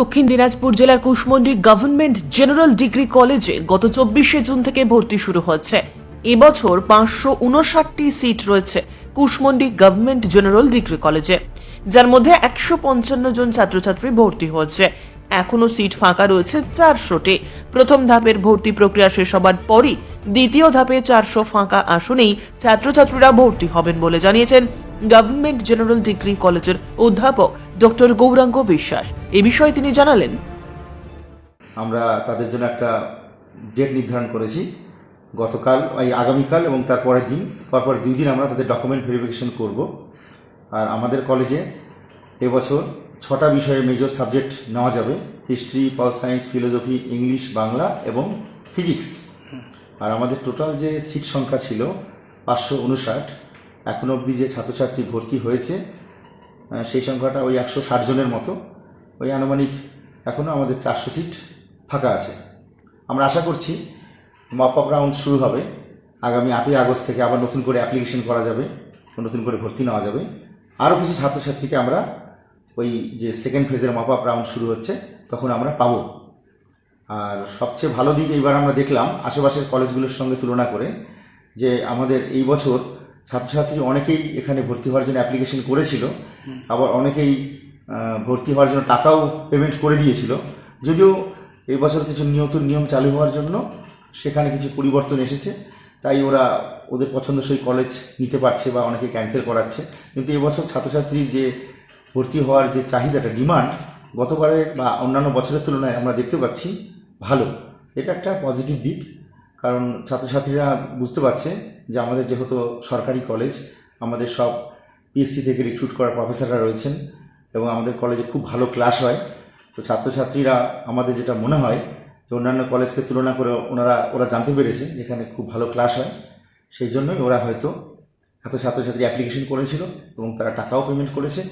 দক্ষিণ দিনাজপুর জেলার Kushmandi government general degree কলেজে গত চব্বিশে জুন থেকে ভর্তি শুরু হচ্ছে এবছর পাঁচশো উনষাটটি সিট রয়েছে কুশমন্ডি গভর্নমেন্ট জেনারেল ডিগ্রি কলেজে যার মধ্যে একশো পঞ্চান্ন জন ছাত্রছাত্রী ভর্তি হয়েছে। এখনও সিট ফাঁকা রয়েছে চারশোটি। প্রথম ধাপের ভর্তি প্রক্রিয়া শেষ হবার পরই দ্বিতীয় ধাপে চারশো ফাঁকা আসনেই ছাত্রছাত্রীরা ভর্তি হবেন বলে জানিয়েছেন গভর্নমেন্ট জেনারেল ডিগ্রি কলেজের অধ্যাপক ডক্টর গৌরাঙ্গ বিশ্বাস। এ বিষয়ে তিনি জানালেন। আমরা তাদের জন্য একটা ডেট নির্ধারণ করেছি। গতকাল, এই আগামীকাল এবং তার পরের দিন, পরপর দুই দিন আমরা তাদের ডকুমেন্ট ভেরিফিকেশন করব। আর আমাদের কলেজে এবছর ছটা বিষয়ে মেজর সাবজেক্ট নেওয়া যাবে। History, pol science, philosophy, English, Bangla এবং ফিজিক্স। আর আমাদের টোটাল যে সিট সংখ্যা ছিল পাঁচশো উনষাট এখন অবধি যে ছাত্রছাত্রী ভর্তি হয়েছে সেই সংখ্যাটা ওই একশো ষাট জনের মতো। ওই আনুমানিক এখনও আমাদের চারশো সিট ফাঁকা আছে। আমরা আশা করছি মপ আপ রাউন্ড শুরু হবে। আগামী আটই আগস্ট থেকে আবার নতুন করে অ্যাপ্লিকেশন করা যাবে, নতুন করে ভর্তি নেওয়া যাবে। আরও কিছু ছাত্রছাত্রীকে আমরা ওই যে সেকেন্ড ফেজের মপ আপ রাউন্ড শুরু হচ্ছে, তখন আমরা পাবো। আর সবচেয়ে ভালো দিক এইবার আমরা দেখলাম, আশেপাশের কলেজগুলোর সঙ্গে তুলনা করে, যে আমাদের এই বছর ছাত্রছাত্রী অনেকেই এখানে ভর্তি হওয়ার জন্য অ্যাপ্লিকেশন করেছিল, আবার অনেকেই ভর্তি হওয়ার জন্য টাকাও পেমেন্ট করে দিয়েছিল। যদিও এই বছর কিছু নতুন নিয়ম চালু হওয়ার জন্য সেখানে কিছু পরিবর্তন এসেছে, তাই ওরা ওদের পছন্দসই কলেজ নিতে পারছে বা অনেকে ক্যান্সেল করাচ্ছে। কিন্তু এবছর ছাত্রছাত্রীর যে ভর্তি হওয়ার যে চাহিদাটা ডিমান্ড গতবারের বা অন্যান্য বছরের তুলনায় আমরা দেখতে পাচ্ছি ভালো। এটা একটা পজিটিভ দিক। কারণ ছাত্রছাত্রীরা বুঝতে পারছে যে আমাদের যেহেতু সরকারি কলেজ আমাদের সব পিএসসি থেকে রিক্রুট করা প্রফেসররা রয়েছেন এবং আমাদের কলেজে খুব ভালো ক্লাস হয়। তো ছাত্রছাত্রীরা আমাদের যেটা মনে হয় যে অন্যান্য কলেজকে তুলনা করে ওনারা, ওরা জানতে পেরেছে যেখানে খুব ভালো ক্লাস হয়। সেই জন্যই ওরা হয়তো এত ছাত্রছাত্রী অ্যাপ্লিকেশন করেছিল এবং তারা টাকাও পেমেন্ট করেছে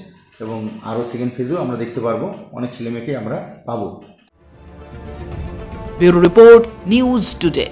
এবং আরও সেকেন্ড ফেজেও আমরা দেখতে পারব। অনেক ছেলেমেয়েকে আমরা পাবো। Report news today.